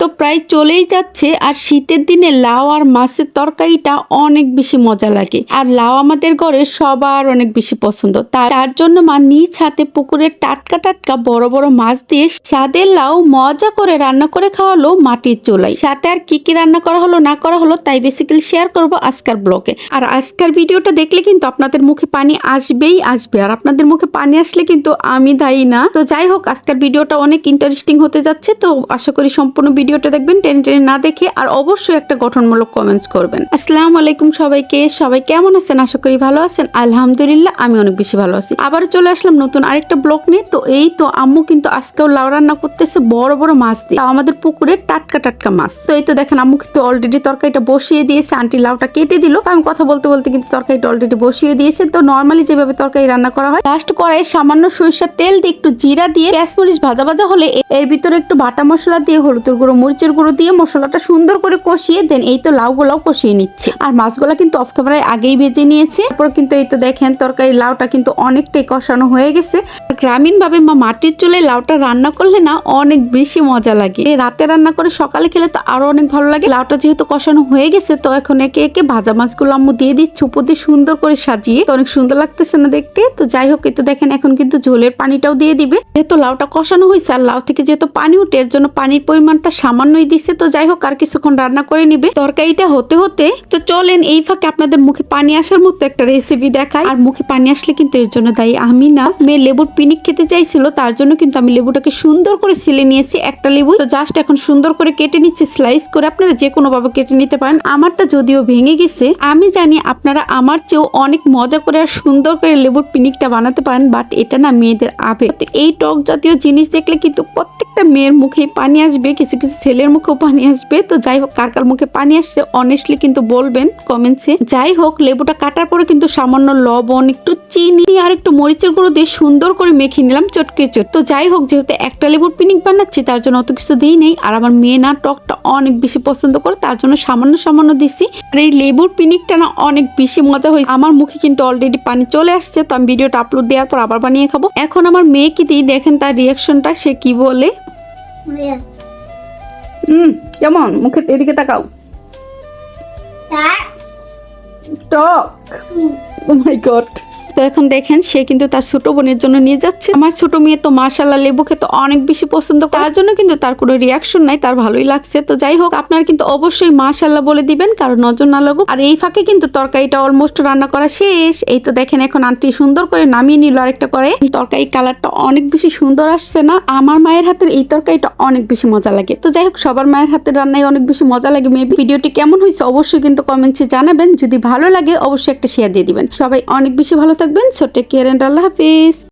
তো প্রায় চলেই যাচ্ছে, আর শীতের দিনে লাউ আর মাছের তরকারিটা অনেক বেশি মজা লাগে। আর লাউ আমাদের ঘরে সবার অনেক বেশি পছন্দ। তার জন্য মা নিজ হাতে পুকুরের টাটকা টাটকা বড় বড় মাছ দিয়ে স্বাদের লাউ মজা করে রান্না করে খাওয়ালো মাটির চুলাই সাথে আর কি কি রান্না করা হলো না করা হলো তাই বেসিক্যালি শেয়ার করব আজকের ব্লগে আর আজকের ভিডিওটা দেখলে কিন্তু আপনাদের মুখে পানি আসবেই আসবে, আর আপনাদের মুখে পানি আসলে কিন্তু আমি দায়ী না। তো যাই হোক, আজকের ভিডিওটা অনেক ইন্টারেস্টিং হতে যাচ্ছে, তো আশা করি সম্পূর্ণ ভিডিওটা দেখবেন, টেনে টেনে না দেখে আর অবশ্যই একটা গঠনমূলক কমেন্টস করবেন। আসসালামু আলাইকুম সবাইকে, সবাই কেমন আছেন? আশা করি ভালো আছেন। আলহামদুলিল্লাহ, আমি অনেক বেশি ভালো আছি। আবার চলে আসলাম নতুন আরেকটা ব্লগ নিয়ে। তো এই তো আম্মু কিন্তু আজকেও লাউ রান্না করতেছে, বড় বড় মাছ দিয়ে। আমাদের পুকুরের টাটকা টাটকা মাছ। তো এই তো দেখেন, আম্মু কিন্তু অলরেডি তরকারিটা বসিয়ে দিয়েছে। আন্টি লাউটা কেটে দিল। আমি কথা বলতে বলতে কিন্তু তরকারিটা অলরেডি বসিয়ে দিয়েছে। তো নর্মালি যেভাবে তরকারি রান্না করা হয় লাস্ট করায় সামান্য সরিষার তেল দিয়ে একটু জিরা দিয়ে পেঁয়াজ মরিচ ভাজা ভাজা হলে এর ভিতরে একটু বাটা মশলা দিয়ে হলুদের গুঁড়ো মরিচের গুঁড়ো দিয়ে মশলাটা সুন্দর করে কষিয়ে দেন। এই তো লাউগুলাও কষিয়ে নিচ্ছে। আর মাছগুলা কিন্তু অফ ক্যামেরায় আগেই ভেজে নিয়েছে। তারপর কিন্তু এই তো দেখেন তরকারি লাউটা কিন্তু অনেকটাই কষানো হয়ে গেছে। গ্রামীণ ভাবে মা মাটির চুলে লাউটা রান্না করলে না অনেক বেশি মজা লাগে। রাতে রান্না করে সকালে খেলে তো আরও অনেক ভালো লাগে। লাউটা যেহেতু কষানো হয়ে গেছে, তো এখন একে একে ভাজা মাছগুলো আম্মু দিয়ে দিচ্ছে, উপর দিয়ে সুন্দর করে সাজিয়ে। তো অনেক সুন্দর লাগতেছে না দেখতে। তো যাই হোক, এই তো দেখেন, এখন কিন্তু ঝোলের পানিটাও দিয়ে দিবে। যেহেতু লাউটা কষানো হয়েছে, আর লাউ থেকে যেহেতু পানি উঠে, এর জন্য পানির পরিমাণটা সামান্যই দিচ্ছে তো যাই হোক, আর কিছুক্ষণ রান্না করে নিবে। তরকারিটা হতে হতে, তো চলেন এই ফাঁকে আপনাদের মুখে পানি আসার মতো একটা রেসিপি দেখাই। আর মুখে পানি আসলে কিন্তু এর জন্য দায়ী আমি না মেয়ে লেবুর পিনিক খেতে চাইছিল, তার জন্য কিন্তু আমি লেবুটাকে সুন্দর করে সিলে নিয়েছি একটা লেবু। তো জাস্ট এখন সুন্দর করে কেটে নিচ্ছে স্লাইস করে আপনারা যে কোনো ভাবে কেটে নিতে পারেন। আমারটা যদিও ভেঙে গেছে, আমি জানি আপনারা আমার চেয়েও অনেক মজা করে আর সুন্দর করে লেবুর পিনিকটা বানাতে পারেন বাট এটা না মেয়েদের আবেগ। এই টক জাতীয় জিনিস দেখলে কিন্তু প্রত্যেকটা মেয়ের মুখে পানি আসবে, কিছু কিছু ছেলের মুখেও পানি আসবে। তো যাই হোক, কার কার মুখে পানি আসছে অনেস্টলি কিন্তু বলবেন কমেন্টসে যাই হোক, লেবুটা কাটার পরে কিন্তু সামান্য লবণ, একটু চিনি আর একটু মরিচের গুঁড়ো দিয়ে সুন্দর করে মেখে নিলাম চটকে চট। তো যাই হোক, যেহেতু একটা লেবুর পিনিক বানাচ্ছি, তার জন্য অত কিছু দিই নেই। আর আমার মেয়ে না, টকটা অনেক বেশি পছন্দ করে, তার জন্য সামান্য সামান্য দিছি। আর এই লেবুর পিনিকটা না অনেক বেশি মজা হয়েছে। আমার মুখে কিন্তু অলরেডি পানি চলে আসছে, তো আমি ভিডিওটা আপলোড দেওয়ার পর আবার বানিয়ে খাব। এখন আমার মেয়েকে দিই, দেখেন তার রিয়াকশনটা সে কি বলে. হুম কেমন? মুখে এদিকে তাকাও. টক। ও মাই গড এখন দেখেন, সে কিন্তু তার ছোট বোনের জন্য নিয়ে যাচ্ছে। আমার ছোট মেয়ে তো মাশাল্লাহ লেবু খেতে অনেক বেশি পছন্দ তার জন্য কিন্তু তার কোনো রিয়াকশন নাই, তার ভালোই লাগছে। তো যাই হোক, আপনার কিন্তু অবশ্যই মাশাল্লাহ বলে দিবেন, কারণ নজর না লাগুক। আর এই ফাঁকে কিন্তু তরকারিটা অলমোস্ট রান্না করা শেষ। এই তো দেখেন, এখন আন্টি সুন্দর করে নামিয়ে নিল আরেকটা করে। তরকারি কালারটা অনেক বেশি সুন্দর আসছে না। আমার মায়ের হাতের এই তরকারিটা অনেক বেশি মজা লাগে। তো যাই হোক, সবার মায়ের হাতের রান্নায় অনেক বেশি মজা লাগে। মেবি ভিডিওটি কেমন হয়েছে অবশ্যই কিন্তু কমেন্টসে জানাবেন। যদি ভালো লাগে, অবশ্যই একটা শেয়ার দিয়ে দিবেন। সবাই অনেক বেশি ভালো থাকবেন ছোট্ট কেয়ার অ্যান্ড আল্লাহ হাফিজ